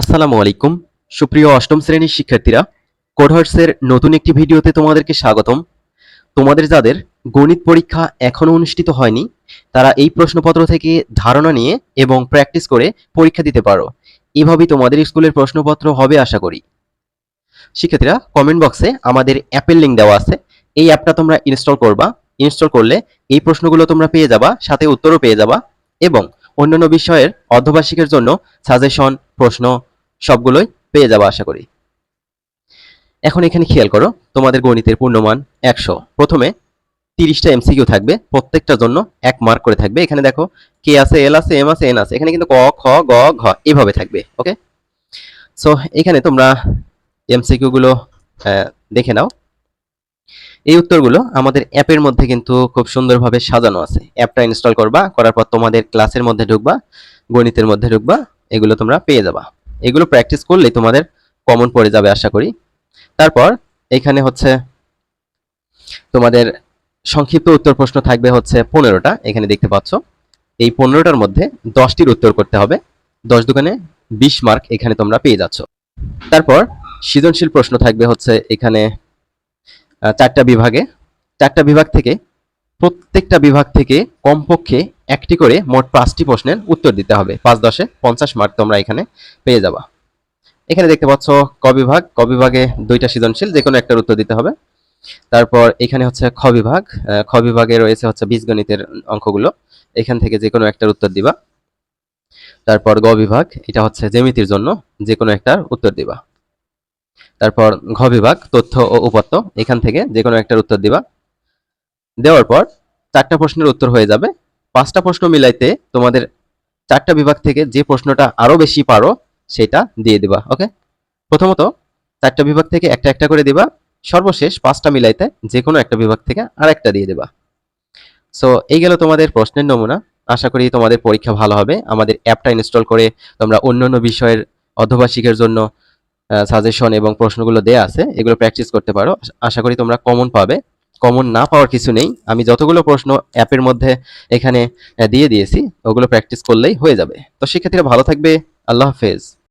আসসালামু আলাইকুম। সুপ্রিয় অষ্টম শ্রেণির শিক্ষার্থীরা কোডহার্সের নতুন একটি ভিডিওতে তোমাদেরকে স্বাগতম। তোমাদের যাদের গণিত পরীক্ষা এখনও অনুষ্ঠিত হয়নি, তারা এই প্রশ্নপত্র থেকে ধারণা নিয়ে এবং প্র্যাকটিস করে পরীক্ষা দিতে পারো। এভাবেই তোমাদের স্কুলের প্রশ্নপত্র হবে আশা করি। শিক্ষার্থীরা কমেন্ট বক্সে আমাদের অ্যাপের লিঙ্ক দেওয়া আছে। এই অ্যাপটা তোমরা ইনস্টল করবা। ইনস্টল করলে এই প্রশ্নগুলো তোমরা পেয়ে যাবা, সাথে উত্তরও পেয়ে যাবা এবং অন্যান্য বিষয়ের অর্ধবার্ষিকের জন্য সাজেশন প্রশ্ন সবগুলোই পেয়ে যাব আশা করি। এখন এখানে খেয়াল করো, তোমাদের গণিতের পূর্ণমান একশো। প্রথমে তিরিশটা এমসিকিউ থাকবে, প্রত্যেকটার জন্য এক মার্ক করে থাকবে। এখানে দেখো কে আছে এল আছে এম আছে এন আছে। এখানে কিন্তু ক, খ, গ, ঘ, এভাবে থাকবে ওকে সো এখানে তোমরা এমসিকিউ গুলো দেখে নাও। এই উত্তরগুলো আমাদের অ্যাপের মধ্যে কিন্তু খুব সুন্দরভাবে সাজানো আছে। অ্যাপটা ইনস্টল করবা, করার পর তোমাদের ক্লাসের মধ্যে ঢুকবা, গণিতের মধ্যে ঢুকবা, এগুলো তোমরা পেয়ে যাবা। এগুলো প্র্যাকটিস করলেই তোমাদের কমন পড়ে যাবে আশা করি। তারপর এখানে হচ্ছে তোমাদের সংক্ষিপ্ত উত্তর প্রশ্ন থাকবে হচ্ছে পনেরোটা, এখানে দেখতে পাচ্ছ। এই পনেরোটার মধ্যে দশটির উত্তর করতে হবে। দশ দোকানে বিশ মার্ক এখানে তোমরা পেয়ে যাচ্ছ। তারপর সৃজনশীল প্রশ্ন থাকবে হচ্ছে এখানে চারটা বিভাগে, চারটা বিভাগ থেকে, প্রত্যেকটা বিভাগ থেকে কমপক্ষে একটি করে মোট পাঁচটি প্রশ্নের উত্তর দিতে হবে। পাঁচ দশে পঞ্চাশ মার্ক তোমরা এখানে পেয়ে যাবা। এখানে দেখতে পাচ্ছ ক বিভাগ। ক বিভাগে দুইটা সৃজনশীল যে কোনো একটার উত্তর দিতে হবে। তারপর এখানে হচ্ছে খ বিভাগ। খ বিভাগে রয়েছে হচ্ছে বীজগণিতের অঙ্কগুলো। এখান থেকে যে কোনো একটার উত্তর দিবা। তারপর গ বিভাগ, এটা হচ্ছে জ্যামিতির জন্য যে কোনো একটার উত্তর দিবা। তারপর ঘ বিভাগ, তথ্য ও উপাত্ত এখান থেকে যে কোনো একটার উত্তর দিবা। দেওয়ার পর চারটা প্রশ্নের উত্তর হয়ে যাবে। পাঁচটা প্রশ্ন মিলাইতে তোমাদের চারটা বিভাগ থেকে যে প্রশ্নটা আরও বেশি পারো, সেটা দিয়ে দিবা, ওকে? প্রথমত, চারটা বিভাগ থেকে একটা একটা করে দিবা। সর্বশেষ পাঁচটা মিলাইতে যে কোনো একটা বিভাগ থেকে আর একটা দিয়ে দিবা। সো এই গেল তোমাদের প্রশ্নের নমুনা। আশা করি তোমাদের পরীক্ষা ভালো হবে। আমাদের অ্যাপটা ইনস্টল করে তোমরা অন্যান্য বিষয়ের অর্ধবার্ষিকের জন্য সাজেশন এবং প্রশ্নগুলো দেয়া আছে, এগুলো প্র্যাকটিস করতে পারো। আশা করি তোমরা কমন পাবে। কমন না পাওয়ার কিছু নেই। আমি যতগুলো প্রশ্ন অ্যাপের মধ্যে এখানে দিয়ে দিয়েছি, ওগুলো প্র্যাকটিস করলেই হয়ে যাবে। তো শিক্ষার্থীরা ভালো থাকবে। আল্লাহ হাফেজ।